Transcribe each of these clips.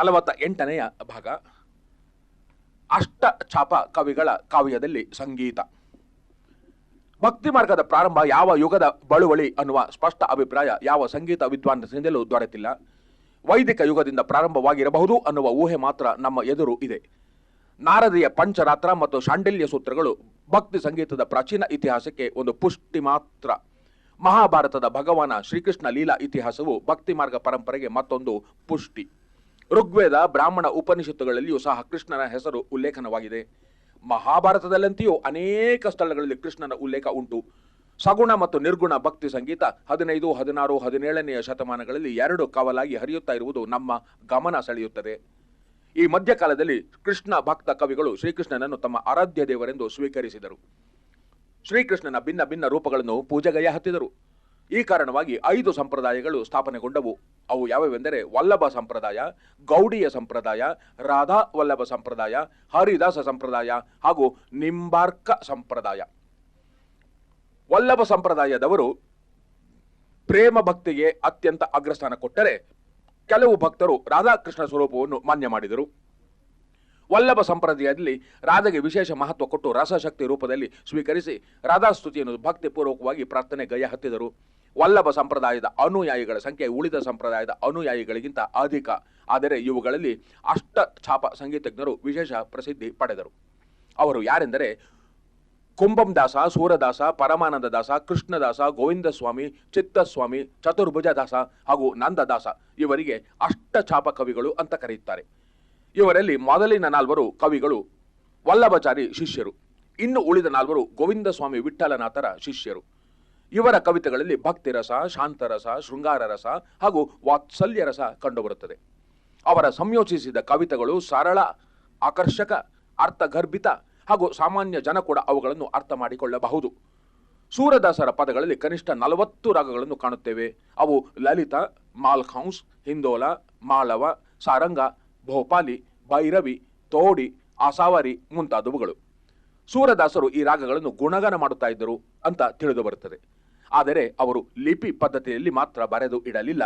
ನಲವತ್ತ ಎಂಟನೆಯ ಭಾಗ. ಅಷ್ಟ ಛಾಪ ಕವಿಗಳ ಕಾವ್ಯದಲ್ಲಿ ಸಂಗೀತ. ಭಕ್ತಿ ಮಾರ್ಗದ ಪ್ರಾರಂಭ ಯಾವ ಯುಗದ ಬಳುವಳಿ ಅನ್ನುವ ಸ್ಪಷ್ಟ ಅಭಿಪ್ರಾಯ ಯಾವ ಸಂಗೀತ ವಿದ್ವಾಂಸದಿಂದಲೂ ದೊರೆತಿಲ್ಲ. ವೈದಿಕ ಯುಗದಿಂದ ಪ್ರಾರಂಭವಾಗಿರಬಹುದು ಅನ್ನುವ ಊಹೆ ಮಾತ್ರ ನಮ್ಮ ಎದುರು ಇದೆ. ನಾರದಿಯ ಪಂಚರಾತ್ರ ಮತ್ತು ಶಾಂಡಿಲ್ಯ ಸೂತ್ರಗಳು ಭಕ್ತಿ ಸಂಗೀತದ ಪ್ರಾಚೀನ ಇತಿಹಾಸಕ್ಕೆ ಒಂದು ಪುಷ್ಟಿ ಮಾತ್ರ. ಮಹಾಭಾರತದ ಭಗವಾನ ಶ್ರೀಕೃಷ್ಣ ಲೀಲಾ ಇತಿಹಾಸವು ಭಕ್ತಿ ಮಾರ್ಗ ಪರಂಪರೆಗೆ ಮತ್ತೊಂದು ಪುಷ್ಟಿ. ಋಗ್ವೇದ ಬ್ರಾಹ್ಮಣ ಉಪನಿಷತ್ತುಗಳಲ್ಲಿಯೂ ಸಹ ಕೃಷ್ಣನ ಹೆಸರು ಉಲ್ಲೇಖನವಾಗಿದೆ. ಮಹಾಭಾರತದಲ್ಲಂತೆಯೂ ಅನೇಕ ಸ್ಥಳಗಳಲ್ಲಿ ಕೃಷ್ಣನ ಉಲ್ಲೇಖ ಉಂಟು. ಸಗುಣ ಮತ್ತು ನಿರ್ಗುಣ ಭಕ್ತಿ ಸಂಗೀತ ಹದಿನೈದು, ಹದಿನಾರು, ಹದಿನೇಳನೆಯ ಶತಮಾನಗಳಲ್ಲಿ ಎರಡು ಕವಲಾಗಿ ಹರಿಯುತ್ತಾ ಇರುವುದು ನಮ್ಮ ಗಮನ ಸೆಳೆಯುತ್ತದೆ. ಈ ಮಧ್ಯಕಾಲದಲ್ಲಿ ಕೃಷ್ಣ ಭಕ್ತ ಕವಿಗಳು ಶ್ರೀಕೃಷ್ಣನನ್ನು ತಮ್ಮ ಆರಾಧ್ಯ ದೇವರೆಂದು ಸ್ವೀಕರಿಸಿದರು. ಶ್ರೀಕೃಷ್ಣನ ಭಿನ್ನ ಭಿನ್ನ ರೂಪಗಳನ್ನು ಪೂಜೆಗೈಯ ಹತ್ತಿದರು. ಈ ಕಾರಣವಾಗಿ ಐದು ಸಂಪ್ರದಾಯಗಳು ಸ್ಥಾಪನೆಗೊಂಡವು. ಅವು ಯಾವ್ಯಾವೆಂದರೆ ವಲ್ಲಭ ಸಂಪ್ರದಾಯ, ಗೌಡಿಯ ಸಂಪ್ರದಾಯ, ರಾಧಾ ವಲ್ಲಭ ಸಂಪ್ರದಾಯ, ಹರಿದಾಸ ಸಂಪ್ರದಾಯ ಹಾಗೂ ನಿಂಬಾರ್ಕ ಸಂಪ್ರದಾಯ. ವಲ್ಲಭ ಸಂಪ್ರದಾಯದವರು ಪ್ರೇಮ ಭಕ್ತಿಗೆ ಅತ್ಯಂತ ಅಗ್ರಸ್ಥಾನ ಕೊಟ್ಟರೆ ಕೆಲವು ಭಕ್ತರು ರಾಧಾಕೃಷ್ಣ ಸ್ವರೂಪವನ್ನು ಮಾನ್ಯ ಮಾಡಿದರು. ವಲ್ಲಭ ಸಂಪ್ರದಾಯದಲ್ಲಿ ರಾಧೆಗೆ ವಿಶೇಷ ಮಹತ್ವ ಕೊಟ್ಟು ರಸಶಕ್ತಿ ರೂಪದಲ್ಲಿ ಸ್ವೀಕರಿಸಿ ರಾಧಾಸ್ತುತಿಯನ್ನು ಭಕ್ತಿಪೂರ್ವಕವಾಗಿ ಪ್ರಾರ್ಥನೆ ಗಯ ಹತ್ತಿದರು. ವಲ್ಲಭ ಸಂಪ್ರದಾಯದ ಅನುಯಾಯಿಗಳ ಸಂಖ್ಯೆ, ಉಳಿದ ಸಂಪ್ರದಾಯದ ಅನುಯಾಯಿಗಳಿಗಿಂತ ಅಧಿಕ. ಆದರೆ ಇವುಗಳಲ್ಲಿ ಅಷ್ಟ ಛಾಪ ಸಂಗೀತಜ್ಞರು ವಿಶೇಷ ಪ್ರಸಿದ್ಧಿ ಪಡೆದರು. ಅವರು ಯಾರೆಂದರೆ ಕುಂಭಂದಾಸ, ಸೂರದಾಸ ಪರಮಾನಂದ ದಾಸ ಕೃಷ್ಣದಾಸ, ಗೋವಿಂದಸ್ವಾಮಿ, ಚಿತ್ತಸ್ವಾಮಿ ಚತುರ್ಭುಜ ದಾಸ ಹಾಗೂ ನಂದದಾಸ. ಇವರಿಗೆ ಅಷ್ಟಛಾಪ ಕವಿಗಳು ಅಂತ ಕರೆಯುತ್ತಾರೆ. ಇವರಲ್ಲಿ ಮೊದಲಿನ ನಾಲ್ವರು ಕವಿಗಳು ವಲ್ಲಭಚಾರಿ ಶಿಷ್ಯರು. ಇನ್ನು ಉಳಿದ ನಾಲ್ವರು ಗೋವಿಂದಸ್ವಾಮಿ ವಿಠ್ಠಲನಾಥರ ಶಿಷ್ಯರು. ಇವರ ಕವಿತೆಗಳಲ್ಲಿ ಭಕ್ತಿರಸ, ಶಾಂತರಸ ಶೃಂಗಾರ ರಸ ಹಾಗೂ ವಾತ್ಸಲ್ಯ ರಸ ಕಂಡುಬರುತ್ತದೆ. ಅವರ ಸಂಯೋಜಿಸಿದ ಕವಿತೆಗಳು ಸರಳ, ಆಕರ್ಷಕ, ಅರ್ಥಗರ್ಭಿತ ಹಾಗೂ ಸಾಮಾನ್ಯ ಜನ ಕೂಡ ಅವುಗಳನ್ನು ಅರ್ಥ ಮಾಡಿಕೊಳ್ಳಬಹುದು. ಸೂರದಾಸರ ಪದಗಳಲ್ಲಿ ಕನಿಷ್ಠ ನಲವತ್ತು ರಾಗಗಳನ್ನು ಕಾಣುತ್ತೇವೆ. ಅವು ಲಲಿತ ಮಾಲ್ಖೌನ್ಸ್ ಹಿಂದೋಲ, ಮಾಳವ, ಸಾರಂಗ, ಭೋಪಾಲಿ, ಭೈರವಿ, ತೋಡಿ, ಆಸಾವರಿ ಮುಂತಾದವುಗಳು. ಸೂರದಾಸರು ಈ ರಾಗಗಳನ್ನು ಗುಣಗಾನ ಮಾಡುತ್ತಾ ಇದ್ದರು ಅಂತ ತಿಳಿದು ಬರುತ್ತದೆ. ಆದರೆ ಅವರು ಲಿಪಿ ಪದ್ಧತಿಯಲ್ಲಿ ಮಾತ್ರ ಬರೆದು ಇಡಲಿಲ್ಲ.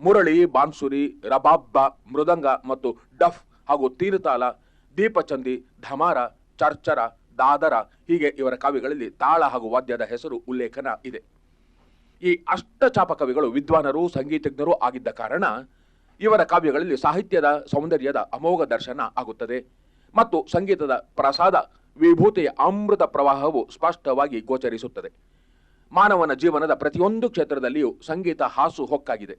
ಮುರಳಿ, ಬಾನ್ಸುರಿ, ರಬಾಬ್ಬ, ಮೃದಂಗ ಮತ್ತು ಡಫ್ ಹಾಗೂ ತೀರ್ಥಾಲ, ದೀಪಚಂದಿ, ಧಮಾರ, ಚರ್ಚರ, ದಾದರ ಹೀಗೆ ಇವರ ಕಾವ್ಯಗಳಲ್ಲಿ ತಾಳ ಹಾಗೂ ವಾದ್ಯದ ಹೆಸರು ಉಲ್ಲೇಖನ ಇದೆ. ಈ ಅಷ್ಟಚಾಪ ಕವಿಗಳು ವಿದ್ವಾನರು, ಸಂಗೀತಜ್ಞರು ಆಗಿದ್ದ ಕಾರಣ ಇವರ ಕಾವ್ಯಗಳಲ್ಲಿ ಸಾಹಿತ್ಯದ ಸೌಂದರ್ಯದ ಅಮೋಘ ದರ್ಶನ ಆಗುತ್ತದೆ ಮತ್ತು ಸಂಗೀತದ ಪ್ರಸಾದ ವಿಭೂತಿಯ ಅಮೃತ ಪ್ರವಾಹವು ಸ್ಪಷ್ಟವಾಗಿ ಗೋಚರಿಸುತ್ತದೆ. ಮಾನವನ ಜೀವನದ ಪ್ರತಿಯೊಂದು ಕ್ಷೇತ್ರದಲ್ಲಿಯೂ ಸಂಗೀತ ಹಾಸು ಹೊಕ್ಕಾಗಿದೆ.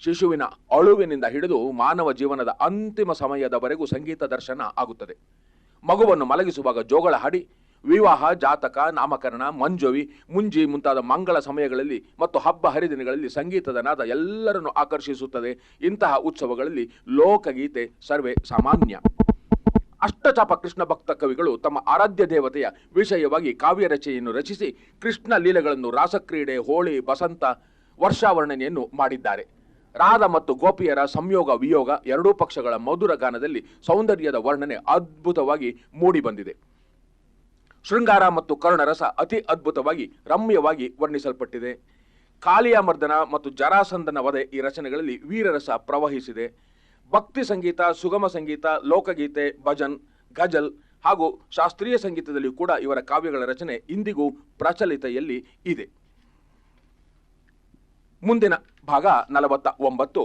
ಶಿಶುವಿನ ಅಳುವಿನಿಂದ ಹಿಡಿದು ಮಾನವ ಜೀವನದ ಅಂತಿಮ ಸಮಯದವರೆಗೂ ಸಂಗೀತ ದರ್ಶನ ಆಗುತ್ತದೆ. ಮಗುವನ್ನು ಮಲಗಿಸುವಾಗ ಜೋಗಳ ಹಾಡಿ, ವಿವಾಹ, ಜಾತಕ, ನಾಮಕರಣ, ಮಂಜುವಿ, ಮುಂಜಿ ಮುಂತಾದ ಮಂಗಳ ಸಮಯಗಳಲ್ಲಿ ಮತ್ತು ಹಬ್ಬ ಹರಿದಿನಗಳಲ್ಲಿ ಸಂಗೀತದ ನಾದ ಎಲ್ಲರನ್ನು ಆಕರ್ಷಿಸುತ್ತದೆ. ಇಂತಹ ಉತ್ಸವಗಳಲ್ಲಿ ಲೋಕಗೀತೆ ಸರ್ವೇ ಸಾಮಾನ್ಯ. ಅಷ್ಟಚಾಪ ಕೃಷ್ಣ ಭಕ್ತ ಕವಿಗಳು ತಮ್ಮ ಆರಾಧ್ಯ ದೇವತೆಯ ವಿಷಯವಾಗಿ ಕಾವ್ಯ ರಚನೆಯನ್ನು ರಚಿಸಿ ಕೃಷ್ಣ ಲೀಲೆಗಳನ್ನು ರಾಸಕ್ರೀಡೆ, ಹೋಳಿ, ಬಸಂತ, ವರ್ಷಾವರ್ಣನೆಯನ್ನು ಮಾಡಿದ್ದಾರೆ. ರಾಧ ಮತ್ತು ಗೋಪಿಯರ ಸಂಯೋಗ ವಿಯೋಗ ಎರಡೂ ಪಕ್ಷಗಳ ಮಧುರ ಗಾನದಲ್ಲಿ ಸೌಂದರ್ಯದ ವರ್ಣನೆ ಅದ್ಭುತವಾಗಿ ಮೂಡಿಬಂದಿದೆ. ಶೃಂಗಾರ ಮತ್ತು ಕರುಣರಸ ಅತಿ ಅದ್ಭುತವಾಗಿ ರಮ್ಯವಾಗಿ ವರ್ಣಿಸಲ್ಪಟ್ಟಿದೆ. ಕಾಳಿಯ ಮರ್ದನ ಮತ್ತು ಜರಾಸಂದನ ವಧೆ ಈ ರಚನೆಗಳಲ್ಲಿ ವೀರರಸ ಪ್ರವಹಿಸಿದೆ. ಭಕ್ತಿ ಸಂಗೀತ, ಸುಗಮ ಸಂಗೀತ, ಲೋಕಗೀತೆ, ಭಜನ್, ಗಜಲ್ ಹಾಗೂ ಶಾಸ್ತ್ರೀಯ ಸಂಗೀತದಲ್ಲಿಯೂ ಕೂಡ ಇವರ ಕಾವ್ಯಗಳ ರಚನೆ ಇಂದಿಗೂ ಪ್ರಚಲಿತೆಯಲ್ಲಿ ಇದೆ. ಮುಂದಿನ ಭಾಗ ನಲವತ್ತ ಒಂಬತ್ತು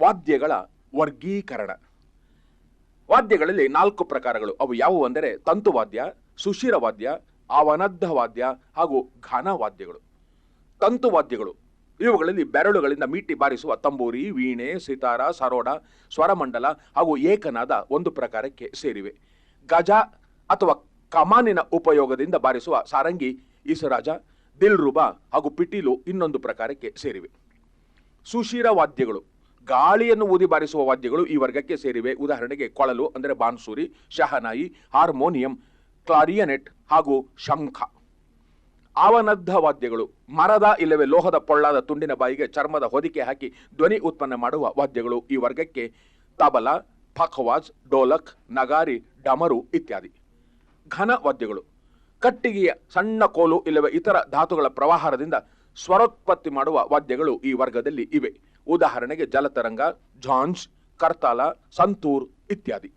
ವಾದ್ಯಗಳ ವರ್ಗೀಕರಣ. ವಾದ್ಯಗಳಲ್ಲಿ ನಾಲ್ಕು ಪ್ರಕಾರಗಳು. ಅವು ಯಾವುವು ಅಂದರೆ ತಂತುವಾದ್ಯ ಸುಶಿರವಾದ್ಯ ಅವನದ್ಧ ವಾದ್ಯ ಹಾಗೂ ಘನವಾದ್ಯಗಳು ತಂತುವಾದ್ಯಗಳು ಇವುಗಳಲ್ಲಿ ಬೆರಳುಗಳಿಂದ ಮೀಟಿ ಬಾರಿಸುವ ತಂಬೂರಿ, ವೀಣೆ, ಸಿತಾರ, ಸರೋಡ, ಸ್ವರಮಂಡಲ ಹಾಗೂ ಏಕನಾದ ಒಂದು ಪ್ರಕಾರಕ್ಕೆ ಸೇರಿವೆ. ಗಜ ಅಥವಾ ಕಮಾನಿನ ಉಪಯೋಗದಿಂದ ಬಾರಿಸುವ ಸಾರಂಗಿ, ಇಸರಾಜ, ದಿಲ್ರುಬಾ ಹಾಗೂ ಪಿಟೀಲು ಇನ್ನೊಂದು ಪ್ರಕಾರಕ್ಕೆ ಸೇರಿವೆ. ಸುಶೀರ ವಾದ್ಯಗಳು, ಗಾಳಿಯನ್ನು ಊದಿ ಬಾರಿಸುವ ವಾದ್ಯಗಳು ಈ ವರ್ಗಕ್ಕೆ ಸೇರಿವೆ. ಉದಾಹರಣೆಗೆ ಕೊಳಲು ಅಂದರೆ ಬಾನ್ಸೂರಿ, ಶಹನಾಯಿ, ಹಾರ್ಮೋನಿಯಂ, ಕ್ಲಾರಿಯನೆಟ್ ಹಾಗೂ ಶಂಖ. ಆವನದ್ಧ ವಾದ್ಯಗಳು. ಮರದ ಇಲ್ಲವೇ ಲೋಹದ ಪೊಳ್ಳಾದ ತುಂಡಿನ ಬಾಯಿಗೆ ಚರ್ಮದ ಹೊದಿಕೆ ಹಾಕಿ ಧ್ವನಿ ಉತ್ಪನ್ನ ಮಾಡುವ ವಾದ್ಯಗಳು ಈ ವರ್ಗಕ್ಕೆ ತಬಲ ಫಖವಾಜ್ ಡೋಲಕ್, ನಗಾರಿ, ಡಮರು ಇತ್ಯಾದಿ. ಘನ ವಾದ್ಯಗಳು. ಕಟ್ಟಿಗೆಯ ಸಣ್ಣ ಕೋಲು ಇಲ್ಲವೇ ಇತರ ಧಾತುಗಳ ಪ್ರವಾಹದಿಂದ ಸ್ವರೋತ್ಪತ್ತಿ ಮಾಡುವ ವಾದ್ಯಗಳು ಈ ವರ್ಗದಲ್ಲಿ ಇವೆ. ಉದಾಹರಣೆಗೆ ಜಲತರಂಗ ಜಾನ್ಸ್ ಕರ್ತಾಲ, ಸಂತೂರ್ ಇತ್ಯಾದಿ.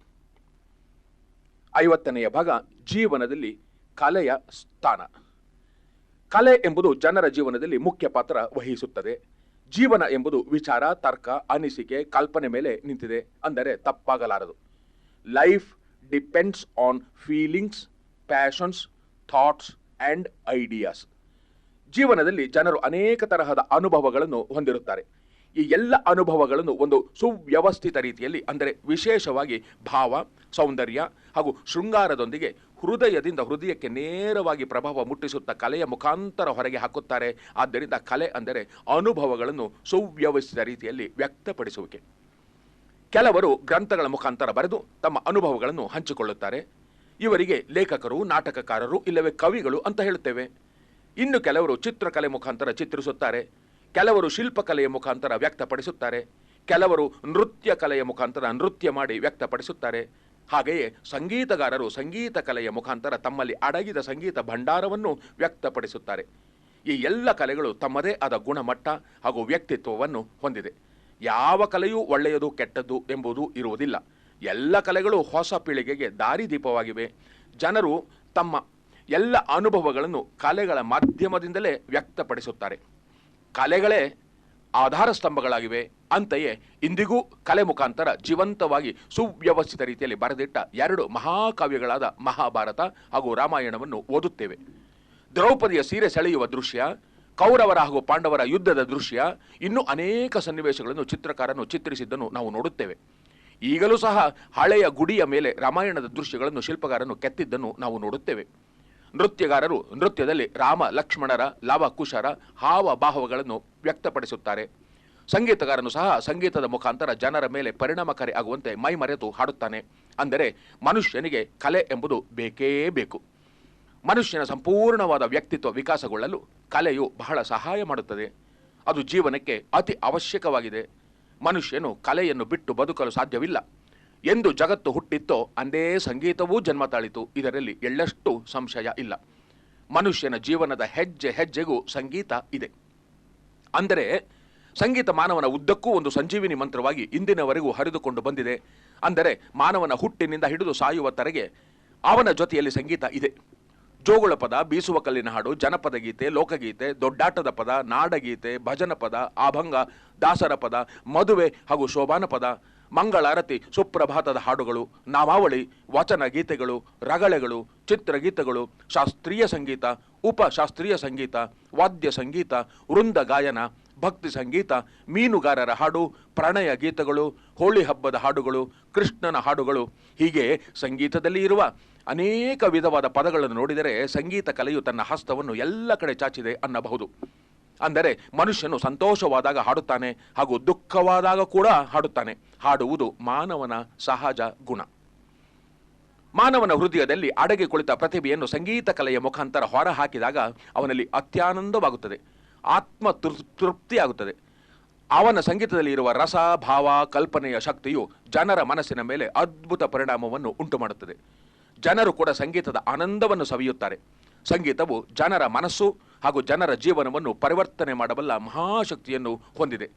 ಐವತ್ತನೆಯ ಭಾಗ, ಜೀವನದಲ್ಲಿ ಕಲೆಯ ಸ್ಥಾನ. ಕಲೆ ಎಂಬುದು ಜನರ ಜೀವನದಲ್ಲಿ ಮುಖ್ಯ ಪಾತ್ರ ವಹಿಸುತ್ತದೆ. ಜೀವನ ಎಂಬುದು ವಿಚಾರ, ತರ್ಕ, ಅನಿಸಿಕೆ, ಕಲ್ಪನೆ ಮೇಲೆ ನಿಂತಿದೆ ಅಂದರೆ ತಪ್ಪಾಗಲಾರದು. Life depends on feelings passions thoughts and ideas ಜೀವನದಲ್ಲಿ ಜನರು ಅನೇಕ ತರಹದ ಅನುಭವಗಳನ್ನು ಹೊಂದಿರುತ್ತಾರೆ. ಈ ಎಲ್ಲ ಅನುಭವಗಳನ್ನು ಒಂದು ಸುವ್ಯವಸ್ಥಿತ ರೀತಿಯಲ್ಲಿ ಅಂದರೆ ವಿಶೇಷವಾಗಿ ಭಾವ, ಸೌಂದರ್ಯ ಹಾಗೂ ಶೃಂಗಾರದೊಂದಿಗೆ ಹೃದಯದಿಂದ ಹೃದಯಕ್ಕೆ ನೇರವಾಗಿ ಪ್ರಭಾವ ಮುಟ್ಟಿಸುತ್ತಾ ಕಲೆಯ ಮುಖಾಂತರ ಹೊರಗೆ ಹಾಕುತ್ತಾರೆ. ಆದ್ದರಿಂದ ಕಲೆ ಅಂದರೆ ಅನುಭವಗಳನ್ನು ಸುವ್ಯವಸ್ಥಿತ ರೀತಿಯಲ್ಲಿ ವ್ಯಕ್ತಪಡಿಸುವಿಕೆ. ಕೆಲವರು ಗ್ರಂಥಗಳ ಮುಖಾಂತರ ಬರೆದು ತಮ್ಮ ಅನುಭವಗಳನ್ನು ಹಂಚಿಕೊಳ್ಳುತ್ತಾರೆ. ಇವರಿಗೆ ಲೇಖಕರು, ನಾಟಕಕಾರರು, ಇಲ್ಲವೇ ಕವಿಗಳು ಅಂತ ಹೇಳುತ್ತೇವೆ. ಇನ್ನು ಕೆಲವರು ಚಿತ್ರಕಲೆ ಮುಖಾಂತರ ಚಿತ್ರಿಸುತ್ತಾರೆ. ಕೆಲವರು ಶಿಲ್ಪಕಲೆಯ ಮುಖಾಂತರ ವ್ಯಕ್ತಪಡಿಸುತ್ತಾರೆ. ಕೆಲವರು ನೃತ್ಯ ಕಲೆಯ ಮುಖಾಂತರ ನೃತ್ಯ ಮಾಡಿ ವ್ಯಕ್ತಪಡಿಸುತ್ತಾರೆ. ಹಾಗೆಯೇ ಸಂಗೀತಗಾರರು ಸಂಗೀತ ಕಲೆಯ ಮುಖಾಂತರ ತಮ್ಮಲ್ಲಿ ಅಡಗಿದ ಸಂಗೀತ ಭಂಡಾರವನ್ನು ವ್ಯಕ್ತಪಡಿಸುತ್ತಾರೆ. ಈ ಎಲ್ಲ ಕಲೆಗಳು ತಮ್ಮದೇ ಆದ ಗುಣಮಟ್ಟ ಹಾಗೂ ವ್ಯಕ್ತಿತ್ವವನ್ನು ಹೊಂದಿದೆ. ಯಾವ ಕಲೆಯೂ ಒಳ್ಳೆಯದು ಕೆಟ್ಟದ್ದು ಎಂಬುದು ಇರುವುದಿಲ್ಲ. ಎಲ್ಲ ಕಲೆಗಳು ಹೊಸ ಪೀಳಿಗೆಗೆ ದಾರಿದೀಪವಾಗಿವೆ. ಜನರು ತಮ್ಮ ಎಲ್ಲ ಅನುಭವಗಳನ್ನು ಕಲೆಗಳ ಮಾಧ್ಯಮದಿಂದಲೇ ವ್ಯಕ್ತಪಡಿಸುತ್ತಾರೆ. ಕಲೆಗಳೇ ಆಧಾರ ಸ್ತಂಭಗಳಾಗಿವೆ. ಅಂತೆಯೇ ಇಂದಿಗೂ ಕಲೆ ಮುಖಾಂತರ ಜೀವಂತವಾಗಿ ಸುವ್ಯವಸ್ಥಿತ ರೀತಿಯಲ್ಲಿ ಬರೆದಿಟ್ಟ ಎರಡು ಮಹಾಕಾವ್ಯಗಳಾದ ಮಹಾಭಾರತ ಹಾಗೂ ರಾಮಾಯಣವನ್ನು ಓದುತ್ತೇವೆ. ದ್ರೌಪದಿಯ ಸೀರೆ ಸೆಳೆಯುವ ದೃಶ್ಯ, ಕೌರವರ ಹಾಗೂ ಪಾಂಡವರ ಯುದ್ಧದ ದೃಶ್ಯ, ಇನ್ನೂ ಅನೇಕ ಸನ್ನಿವೇಶಗಳನ್ನು ಚಿತ್ರಕಾರನು ಚಿತ್ರಿಸಿದ್ದನ್ನು ನಾವು ನೋಡುತ್ತೇವೆ. ಈಗಲೂ ಸಹ ಹಳೆಯ ಗುಡಿಯ ಮೇಲೆ ರಾಮಾಯಣದ ದೃಶ್ಯಗಳನ್ನು ಶಿಲ್ಪಕಾರನು ಕೆತ್ತಿದ್ದನ್ನು ನಾವು ನೋಡುತ್ತೇವೆ. ನೃತ್ಯಗಾರರು ನೃತ್ಯದಲ್ಲಿ ರಾಮ, ಲಕ್ಷ್ಮಣರ ಲವ ಕುಶರ ಹಾವ ಭಾವಗಳನ್ನು ವ್ಯಕ್ತಪಡಿಸುತ್ತಾರೆ. ಸಂಗೀತಗಾರನು ಸಹ ಸಂಗೀತದ ಮುಖಾಂತರ ಜನರ ಮೇಲೆ ಪರಿಣಾಮಕಾರಿ ಆಗುವಂತೆ ಮೈಮರೆತು ಹಾಡುತ್ತಾನೆ. ಅಂದರೆ ಮನುಷ್ಯನಿಗೆ ಕಲೆ ಎಂಬುದು ಬೇಕೇ ಬೇಕು. ಮನುಷ್ಯನ ಸಂಪೂರ್ಣವಾದ ವ್ಯಕ್ತಿತ್ವ ವಿಕಾಸಗೊಳ್ಳಲು ಕಲೆಯು ಬಹಳ ಸಹಾಯ ಮಾಡುತ್ತದೆ. ಅದು ಜೀವನಕ್ಕೆ ಅತಿ ಅವಶ್ಯಕವಾಗಿದೆ. ಮನುಷ್ಯನು ಕಲೆಯನ್ನು ಬಿಟ್ಟು ಬದುಕಲು ಸಾಧ್ಯವಿಲ್ಲ. ಎಂದು ಜಗತ್ತು ಹುಟ್ಟಿತ್ತೋ ಅಂದೇ ಸಂಗೀತವೂ ಜನ್ಮ ತಾಳಿತು ಇದರಲ್ಲಿ ಎಳ್ಳಷ್ಟು ಸಂಶಯ ಇಲ್ಲ. ಮನುಷ್ಯನ ಜೀವನದ ಹೆಜ್ಜೆ ಹೆಜ್ಜೆಗೂ ಸಂಗೀತ ಇದೆ. ಅಂದರೆ ಸಂಗೀತ ಮಾನವನ ಉದ್ದಕ್ಕೂ ಒಂದು ಸಂಜೀವಿನಿ ಮಂತ್ರವಾಗಿ ಇಂದಿನವರೆಗೂ ಹರಿದುಕೊಂಡು ಬಂದಿದೆ. ಅಂದರೆ ಮಾನವನ ಹುಟ್ಟಿನಿಂದ ಹಿಡಿದು ಸಾಯುವ ತರೆಗೆ ಅವನ ಜೊತೆಯಲ್ಲಿ ಸಂಗೀತ ಇದೆ. ಜೋಗುಳ ಪದ, ಬೀಸುವ ಕಲ್ಲಿನ ಹಾಡು, ಜನಪದ ಗೀತೆ, ಲೋಕಗೀತೆ, ದೊಡ್ಡಾಟದ ಪದ, ನಾಡಗೀತೆ, ಭಜನ ಪದ, ಆಭಂಗ, ದಾಸರ ಪದ, ಮದುವೆ ಹಾಗೂ ಶೋಭಾನ ಪದ ಮಂಗಳಾರತಿ ಸುಪ್ರಭಾತದ ಹಾಡುಗಳು ನಾಮಾವಳಿ ವಚನ ಗೀತೆಗಳು, ರಗಳೆಗಳು ಚಿತ್ರಗೀತೆಗಳು ಶಾಸ್ತ್ರೀಯ ಸಂಗೀತ, ಉಪಶಾಸ್ತ್ರೀಯ ಸಂಗೀತ, ವಾದ್ಯ ಸಂಗೀತ, ವೃಂದ ಗಾಯನ, ಭಕ್ತಿ ಸಂಗೀತ, ಮೀನುಗಾರರ ಹಾಡು, ಪ್ರಣಯ ಗೀತೆಗಳು, ಹೋಳಿ ಹಬ್ಬದ ಹಾಡುಗಳು, ಕೃಷ್ಣನ ಹಾಡುಗಳು. ಹೀಗೆ ಸಂಗೀತದಲ್ಲಿ ಇರುವ ಅನೇಕ ವಿಧವಾದ ಪದಗಳನ್ನು ನೋಡಿದರೆ ಸಂಗೀತ ಕಲೆಯು ತನ್ನ ಹಸ್ತವನ್ನು ಎಲ್ಲ ಕಡೆ ಚಾಚಿದೆ ಅನ್ನಬಹುದು. ಅಂದರೆ ಮನುಷ್ಯನು ಸಂತೋಷವಾದಾಗ ಹಾಡುತ್ತಾನೆ ಹಾಗೂ ದುಃಖವಾದಾಗ ಕೂಡ ಹಾಡುತ್ತಾನೆ. ಹಾಡುವುದು ಮಾನವನ ಸಹಜ ಗುಣ. ಮಾನವನ ಹೃದಯದಲ್ಲಿ ಅಡಗಿ ಕುಳಿತ ಪ್ರತಿಭೆಯನ್ನು ಸಂಗೀತ ಕಲೆಯ ಮುಖಾಂತರ ಹೊರ ಹಾಕಿದಾಗ ಅವನಲ್ಲಿ ಅತ್ಯಾನಂದವಾಗುತ್ತದೆ. ಆತ್ಮ ತೃಪ್ತಿಯಾಗುತ್ತದೆ. ಅವನ ಸಂಗೀತದಲ್ಲಿ ಇರುವ ರಸ, ಭಾವ, ಕಲ್ಪನೆಯ ಶಕ್ತಿಯು ಜನರ ಮನಸ್ಸಿನ ಮೇಲೆ ಅದ್ಭುತ ಪರಿಣಾಮವನ್ನು ಉಂಟುಮಾಡುತ್ತದೆ. ಜನರು ಕೂಡ ಸಂಗೀತದ ಆನಂದವನ್ನು ಸವಿಯುತ್ತಾರೆ. ಸಂಗೀತವು ಜನರ ಮನಸ್ಸು ಹಾಗೂ ಜನರ ಜೀವನವನ್ನು ಪರಿವರ್ತನೆ ಮಾಡಬಲ್ಲ ಮಹಾಶಕ್ತಿಯನ್ನು ಹೊಂದಿದೆ.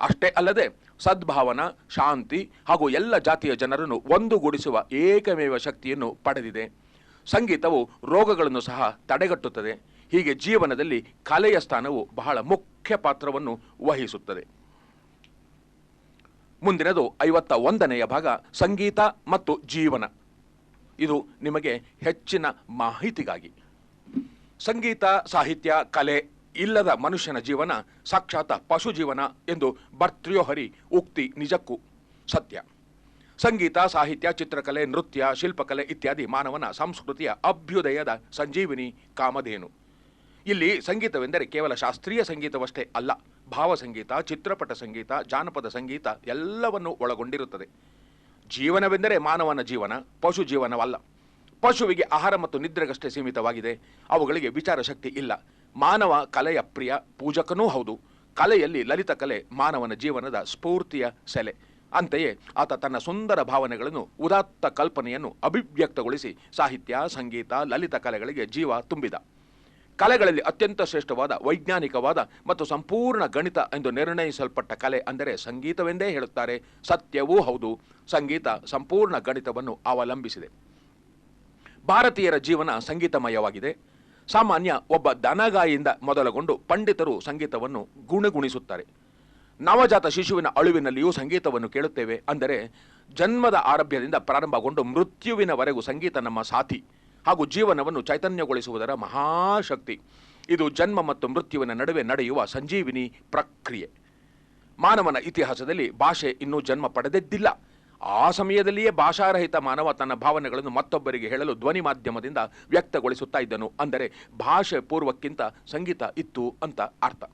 ಅಷ್ಟೇ ಅಲ್ಲದೆ ಸದ್ಭಾವನ, ಶಾಂತಿ ಹಾಗೂ ಎಲ್ಲ ಜಾತಿಯ ಜನರನ್ನು ಒಂದುಗೂಡಿಸುವ ಏಕಮೇವ ಶಕ್ತಿಯನ್ನು ಪಡೆದಿದೆ. ಸಂಗೀತವು ರೋಗಗಳನ್ನು ಸಹ ತಡೆಗಟ್ಟುತ್ತದೆ. ಹೀಗೆ ಜೀವನದಲ್ಲಿ ಕಲೆಯ ಸ್ಥಾನವು ಬಹಳ ಮುಖ್ಯ ಪಾತ್ರವನ್ನು ವಹಿಸುತ್ತದೆ. ಮುಂದಿನದು ಐವತ್ತ ಒಂದನೆಯ ಭಾಗ, ಸಂಗೀತ ಮತ್ತು ಜೀವನ. ಇದು ನಿಮಗೆ ಹೆಚ್ಚಿನ ಮಾಹಿತಿಗಾಗಿ. ಸಂಗೀತ, ಸಾಹಿತ್ಯ, ಕಲೆ ಇಲ್ಲದ ಮನುಷ್ಯನ ಜೀವನ ಸಾಕ್ಷಾತ್ ಪಶು ಜೀವನ ಎಂದು ಭರ್ತೃಯೋಹರಿ ಉಕ್ತಿ ನಿಜಕ್ಕೂ ಸತ್ಯ. ಸಂಗೀತ, ಸಾಹಿತ್ಯ, ಚಿತ್ರಕಲೆ, ನೃತ್ಯ, ಶಿಲ್ಪಕಲೆ ಇತ್ಯಾದಿ ಮಾನವನ ಸಂಸ್ಕೃತಿಯ ಅಭ್ಯುದಯದ ಸಂಜೀವಿನಿ ಕಾಮಧೇನು. ಇಲ್ಲಿ ಸಂಗೀತವೆಂದರೆ ಕೇವಲ ಶಾಸ್ತ್ರೀಯ ಸಂಗೀತವಷ್ಟೇ ಅಲ್ಲ, ಭಾವಸಂಗೀತ, ಚಿತ್ರಪಟ ಸಂಗೀತ, ಜಾನಪದ ಸಂಗೀತ ಎಲ್ಲವನ್ನು ಒಳಗೊಂಡಿರುತ್ತದೆ. ಜೀವನವೆಂದರೆ ಮಾನವನ ಜೀವನ, ಪಶು ಜೀವನವಲ್ಲ. ಪಶುವಿಗೆ ಆಹಾರ ಮತ್ತು ನಿದ್ರೆಗಷ್ಟೇ ಸೀಮಿತವಾಗಿದೆ. ಅವುಗಳಿಗೆ ವಿಚಾರ ಶಕ್ತಿ ಇಲ್ಲ. ಮಾನವ ಕಲೆಯ ಪ್ರಿಯ ಪೂಜಕನೂ ಹೌದು. ಕಲೆಯಲ್ಲಿ ಲಲಿತ ಕಲೆ ಮಾನವನ ಜೀವನದ ಸ್ಫೂರ್ತಿಯ ಸೆಲೆ. ಅಂತೆಯೇ ಆತ ತನ್ನ ಸುಂದರ ಭಾವನೆಗಳನ್ನು, ಉದಾತ್ತ ಕಲ್ಪನೆಯನ್ನು ಅಭಿವ್ಯಕ್ತಗೊಳಿಸಿ ಸಾಹಿತ್ಯ, ಸಂಗೀತ, ಲಲಿತ ಕಲೆಗಳಿಗೆ ಜೀವ ತುಂಬಿದ. ಕಲೆಗಳಲ್ಲಿ ಅತ್ಯಂತ ಶ್ರೇಷ್ಠವಾದ, ವೈಜ್ಞಾನಿಕವಾದ ಮತ್ತು ಸಂಪೂರ್ಣ ಗಣಿತ ಎಂದು ನಿರ್ಣಯಿಸಲ್ಪಟ್ಟ ಕಲೆ ಅಂದರೆ ಸಂಗೀತವೆಂದೇ ಹೇಳುತ್ತಾರೆ. ಸತ್ಯವೂ ಹೌದು. ಸಂಗೀತ ಸಂಪೂರ್ಣ ಗಣಿತವನ್ನು ಅವಲಂಬಿಸಿದೆ. ಭಾರತೀಯರ ಜೀವನ ಸಂಗೀತಮಯವಾಗಿದೆ. ಸಾಮಾನ್ಯ ಒಬ್ಬ ದನಗಾಯಿಯಿಂದ ಮೊದಲಗೊಂಡು ಪಂಡಿತರು ಸಂಗೀತವನ್ನು ಗುಣಗುಣಿಸುತ್ತಾರೆ. ನವಜಾತ ಶಿಶುವಿನ ಅಳುವಿನಲ್ಲಿಯೂ ಸಂಗೀತವನ್ನು ಕೇಳುತ್ತೇವೆ ಅಂದರೆ ಜನ್ಮದ ಆರಭ್ಯದಿಂದ ಪ್ರಾರಂಭಗೊಂಡು ಮೃತ್ಯುವಿನವರೆಗೂ ಸಂಗೀತ ನಮ್ಮ ಸಾಥಿ ಹಾಗೂ ಜೀವನವನ್ನು ಚೈತನ್ಯಗೊಳಿಸುವುದರ ಮಹಾಶಕ್ತಿ. ಇದು ಜನ್ಮ ಮತ್ತು ಮೃತ್ಯುವಿನ ನಡುವೆ ನಡೆಯುವ ಸಂಜೀವಿನಿ ಪ್ರಕ್ರಿಯೆ. ಮಾನವನ ಇತಿಹಾಸದಲ್ಲಿ ಭಾಷೆ ಇನ್ನೂ ಜನ್ಮ ಪಡೆದಿದ್ದಿಲ್ಲ. ಆ ಸಮಯದಲ್ಲಿಯೇ ಭಾಷಾರಹಿತ ಮಾನವ ತನ್ನ ಭಾವನೆಗಳನ್ನು ಮತ್ತೊಬ್ಬರಿಗೆ ಹೇಳಲು ಧ್ವನಿ ಮಾಧ್ಯಮದಿಂದ ವ್ಯಕ್ತಗೊಳಿಸುತ್ತಾ ಇದ್ದನು. ಅಂದರೆ ಭಾಷೆ ಪೂರ್ವಕ್ಕಿಂತ ಸಂಗೀತ ಇತ್ತು ಅಂತ ಅರ್ಥ.